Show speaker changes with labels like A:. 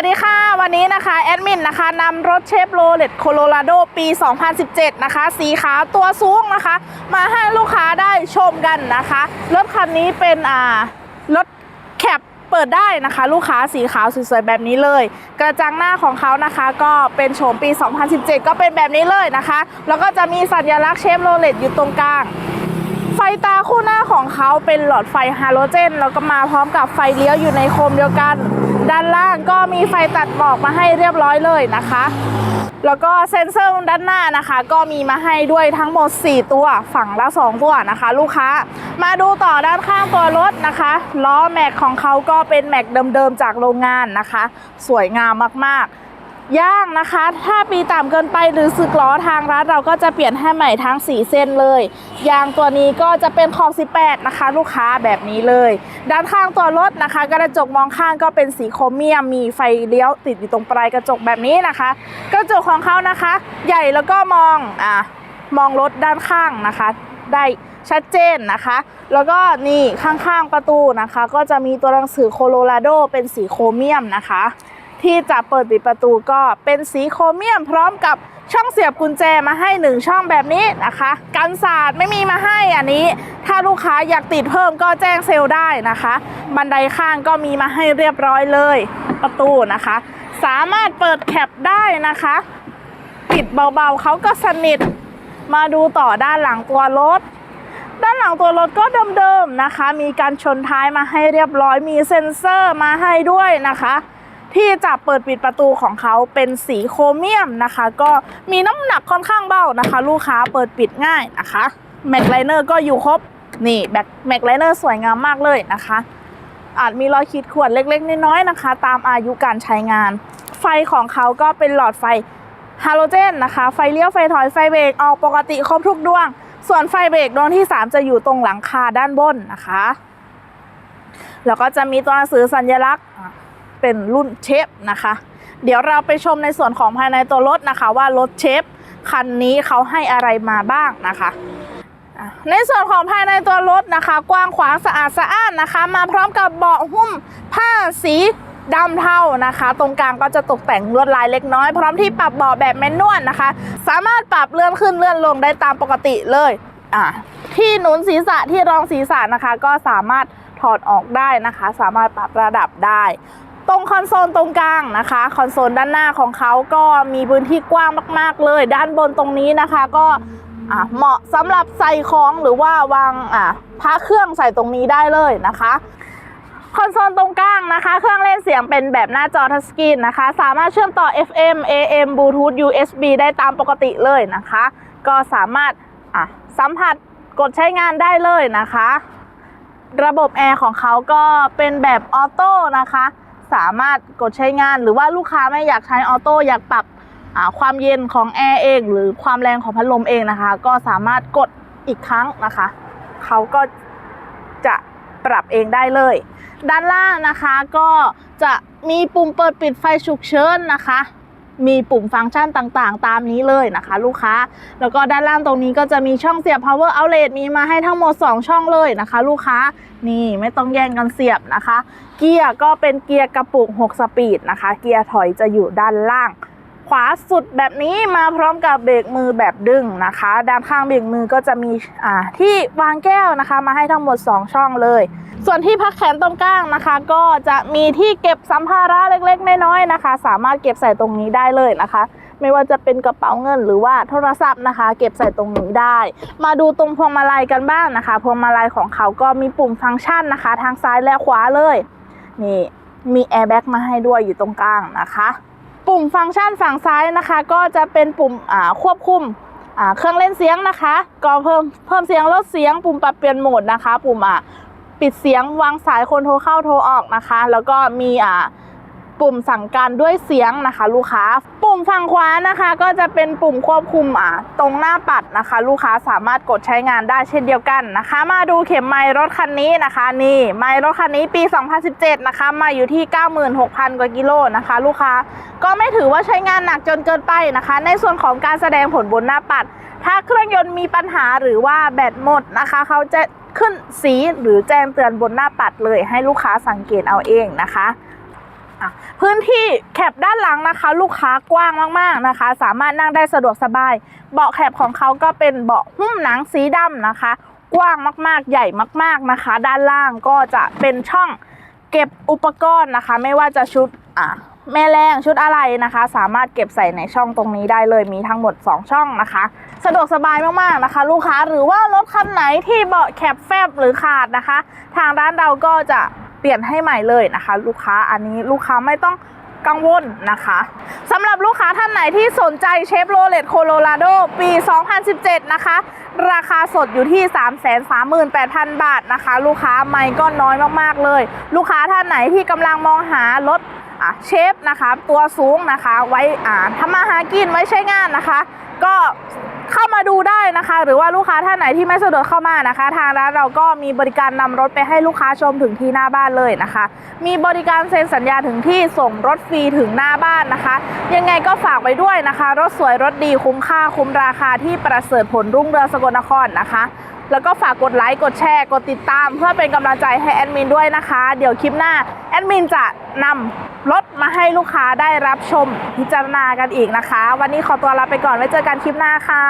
A: วัสดีค่ะ วันนี้นะคะแอดมินนะคะนำรถเชฟโรเลตโคโลราโดปี 2017 นะคะ สีขาวตัวสูงนะคะ มาให้ลูกค้าได้ชมกันนะคะ รถคันนี้เป็นอ่ารถแคปเปิดได้นะคะ ลูกค้าสีขาวสวยๆแบบนี้เลย กระจังหน้าของเขานะคะ ก็เป็นโฉมปี 2017 ก็เป็นแบบนี้เลยนะคะ แล้วก็จะมีสัญลักษณ์เชฟโรเลตอยู่ตรงกลางไฟตาคู่หน้าของเขาเป็นหลอดไฟฮาโลเจนแล้วก็มาพร้อมกับไฟเลี้ยวอยู่ในโคมเดียวกัน ด้านล่างก็มีไฟตัดหมอกมาให้เรียบร้อยเลยนะคะ แล้วก็เซ็นเซอร์ด้านหน้านะคะ ก็มีมาให้ด้วยทั้งหมด 4 ตัวฝั่งละ 2 ตัวนะคะ ลูกค้า มาดูต่อด้านข้างตัวรถนะคะล้อแม็กของเขาก็เป็นแม็กเดิมๆจากโรงงานนะคะ สวยงามมากๆ ย่างนะคะ ถ้าปีต่ำเกินไปหรือสึกล้อทางร้านเราก็จะเปลี่ยนให้ใหม่ทั้ง 4 เส้นเลย ยางตัวนี้ก็จะเป็นขอบ 18 นะคะ ลูกค้าแบบนี้เลย ด้านข้างตัวรถนะคะ กระจกมองข้างก็เป็นสีโครเมียม มีไฟเลี้ยวติดอยู่ตรงปลายกระจกแบบนี้นะคะ กระจกของเขานะคะ ใหญ่แล้วก็มองอะมองรถด้านข้างนะคะ ได้ชัดเจนนะคะ แล้วก็นี่ข้างๆประตูนะคะ ก็จะมีตัวหนังสือโคโลราโดเป็นสีโครเมียมนะคะ ที่จะเปิดปิดประตูก็เป็นสีโครเมียมพร้อมกับช่องเสียบกุญแจมาให้หนึ่งช่องแบบนี้นะคะกันศาสตร์ไม่มีมาให้อันนี้ ถ้าลูกค้าอยากติดเพิ่มก็แจ้งเซลล์ได้นะคะ บันไดข้างก็มีมาให้เรียบร้อยเลย ประตูนะคะ สามารถเปิดแคปได้นะคะปิดเบาๆเขาก็สนิทมาดูต่อด้านหลังตัวรถ ด้านหลังตัวรถก็เดิมๆนะคะ มีการชนท้ายมาให้เรียบร้อยมีเซ็นเซอร์มาให้ด้วยนะคะ ที่จะเปิดปิดประตูของเขาเป็นสีโครเมียมนะคะ ก็มีน้ำหนักค่อนข้างเบานะคะ ลูกค้าเปิดปิดง่ายนะคะแม็กไลเนอร์ก็อยู่ครบนี่แบ็คแม็กไลเนอร์สวยงามมากเลยนะคะ อาจมีรอยขีดข่วนเล็กๆน้อยๆนะคะ ตามอายุการใช้งาน ไฟของเขาก็เป็นหลอดไฟฮาโลเจนนะคะ ไฟเลี้ยวไฟถอยไฟเบรกออกปกติครบทุกดวง ส่วนไฟเบรกดวงที่ 3 จะอยู่ตรงหลังคาด้านบนนะคะ แล้วก็จะมีตัวหนังสือสัญลักษณ์ เป็นรุ่นเชฟนะคะ เดี๋ยวเราไปชมในส่วนของภายในตัวรถนะคะว่ารถเชฟคันนี้เขาให้อะไรมาบ้างนะคะในส่วนของภายในตัวรถนะคะ กว้างขวางสะอาดสะอ้านนะคะ มาพร้อมกับเบาะหุ้มผ้าสีดำเทานะคะ ตรงกลางก็จะตกแต่งลวดลายเล็กน้อย พร้อมที่ปรับเบาะแบบแมนนวลนะคะ สามารถปรับเลื่อนขึ้นเลื่อนลงได้ตามปกติเลยอะที่หนุนศีรษะที่รองศีรษะนะคะ ก็สามารถถอดออกได้นะคะ สามารถปรับระดับได้ ตรงคอนโซลตรงกลางนะคะ คอนโซลด้านหน้าของเขาก็มีพื้นที่กว้างมาก ๆ เลย ด้านบนตรงนี้นะคะ ก็เหมาะสำหรับใส่ของหรือว่าวางอะพระเครื่องใส่ตรงนี้ได้เลยนะคะคอนโซลตรงกลางนะคะ เครื่องเล่นเสียงเป็นแบบหน้าจอทัชสกรีนนะคะ สามารถเชื่อมต่อ FM AM Bluetooth USB ได้ตามปกติเลยนะคะ ก็สามารถอะสัมผัสกดใช้งานได้เลยนะคะ ระบบแอร์ของเขาก็เป็นแบบออโต้นะคะ สามารถกดใช้งาน หรือว่าลูกค้าไม่อยากใช้ออโต้อยากปรับความเย็นของแอร์เอง หรือความแรงของพัดลมเองนะคะ ก็สามารถกดอีกครั้งนะคะ เขาก็จะปรับเองได้เลย ด้านล่างนะคะก็จะมีปุ่มเปิดปิดไฟฉุกเฉินนะคะ มีปุ่มฟังก์ชันต่างๆ ตามนี้เลยนะคะ ลูกค้า แล้วก็ด้านล่างตรงนี้ก็จะมีช่องเสียบ power outlet มีมาให้ทั้งหมด 2 ช่องเลยนะคะ ลูกค้านี่ไม่ต้องแย่งกันเสียบนะคะ เกียร์ก็เป็นเกียร์กระปุก 6 สปีดนะคะ เกียร์ถอยจะอยู่ด้านล่าง ขวาสุดแบบนี้มาพร้อมกับเบรกมือแบบดึงนะคะ ด้านข้างเบรกมือก็จะมีอ่าที่วางแก้วนะคะ มาให้ทั้งหมด 2 ช่องเลย ส่วนที่พักแขนตรงกลางนะคะ ก็จะมีที่เก็บสัมภาระเล็กๆน้อยๆนะคะ สามารถเก็บใส่ตรงนี้ได้เลยนะคะ ไม่ว่าจะเป็นกระเป๋าเงินหรือว่าโทรศัพท์นะคะ เก็บใส่ตรงนี้ได้ มาดูตรงพวงมาลัยกันบ้างนะคะ พวงมาลัยของเขาก็มีปุ่มฟังก์ชันนะคะ ทางซ้ายและขวาเลยนี่มีแอร์แบ็กมาให้ด้วยอยู่ตรงกลางนะคะ ปุ่มฟังก์ชันฝั่งซ้ายนะคะ ก็จะเป็นปุ่มควบคุมเครื่องเล่นเสียงนะคะ ก็เพิ่มเพิ่มเสียงลดเสียง ปุ่มปรับเปลี่ยนโหมดนะคะ ปุ่มปิดเสียงวางสายคนโทรเข้าโทรออกนะคะ แล้วก็มีอ่า ปุ่มสั่งการด้วยเสียงนะคะ ลูกค้า ปุ่มฝั่งขวานะคะ ก็จะเป็นปุ่มควบคุมอ่าตรงหน้าปัดนะคะ ลูกค้าสามารถกดใช้งานได้เช่นเดียวกันนะคะ มาดูเข็มไมล์รถคันนี้นะคะ นี่ไมล์รถคันนี้ปี 2017 นะคะ มาอยู่ที่ 96,000 กว่ากิโลนะคะ ลูกค้าก็ไม่ถือว่าใช้งานหนักจนเกินไปนะคะ ในส่วนของการแสดงผลบนหน้าปัด ถ้าเครื่องยนต์มีปัญหาหรือว่าแบตหมดนะคะ เขาจะขึ้นสีหรือแจ้งเตือนบนหน้าปัดเลยให้ลูกค้าสังเกตเอาเองนะคะ พื้นที่แคปด้านหลังนะคะ ลูกค้ากว้างมากๆนะคะ สามารถนั่งได้สะดวกสบาย เบาะแคปของเขาก็เป็นเบาะหุ้มหนังสีดำนะคะ กว้างมากๆ ใหญ่มากๆนะคะ ด้านล่างก็จะเป็นช่องเก็บอุปกรณ์นะคะ ไม่ว่าจะชุดอะแม่แรงชุดอะไรนะคะ สามารถเก็บใส่ในช่องตรงนี้ได้เลยมีทั้งหมด 2 ช่องนะคะ สะดวกสบายมากๆนะคะ ลูกค้าหรือว่ารถคันไหนที่เบาะแคปแฟบหรือขาดนะคะ ทางร้านเราก็จะ เปลี่ยนให้ใหม่เลยนะคะ ลูกค้าอันนี้ลูกค้าไม่ต้องกังวลนะคะสำหรับลูกค้าท่านไหนที่สนใจเชฟโรเลตโคโลราโดปี 2017 นะคะ ราคาสดอยู่ที่ 338,000 บาทนะคะ ลูกค้าไม่ก็น้อยมากๆเลย ลูกค้าท่านไหนที่กำลังมองหารถอเชฟนะคะ ตัวสูงนะคะ ไว้อ่าทำมาหากินไว้ใช้งานนะคะ ก็ เข้ามาดูได้นะคะ หรือว่าลูกค้าท่านไหนที่ไม่สะดวกเข้ามานะคะ ทางร้านเราก็มีบริการนำรถไปให้ลูกค้าชมถึงที่หน้าบ้านเลยนะคะ มีบริการเซ็นสัญญาถึงที่ส่งรถฟรีถึงหน้าบ้านนะคะ ยังไงก็ฝากไว้ด้วยนะคะ รถสวยรถดีคุ้มค่าคุ้มราคาที่ประเสริฐผลรุ่งเรืองสกลนครนะคะ แล้วก็ฝากกดไลค์ กดแชร์ กดติดตาม เพื่อเป็นกำลังใจให้แอดมินด้วยนะคะ เดี๋ยวคลิปหน้าแอดมินจะนำรถมาให้ลูกค้าได้รับชมพิจารณากันอีกนะคะ วันนี้ขอตัวลาไปก่อนไว้เจอกันคลิปหน้าค่ะ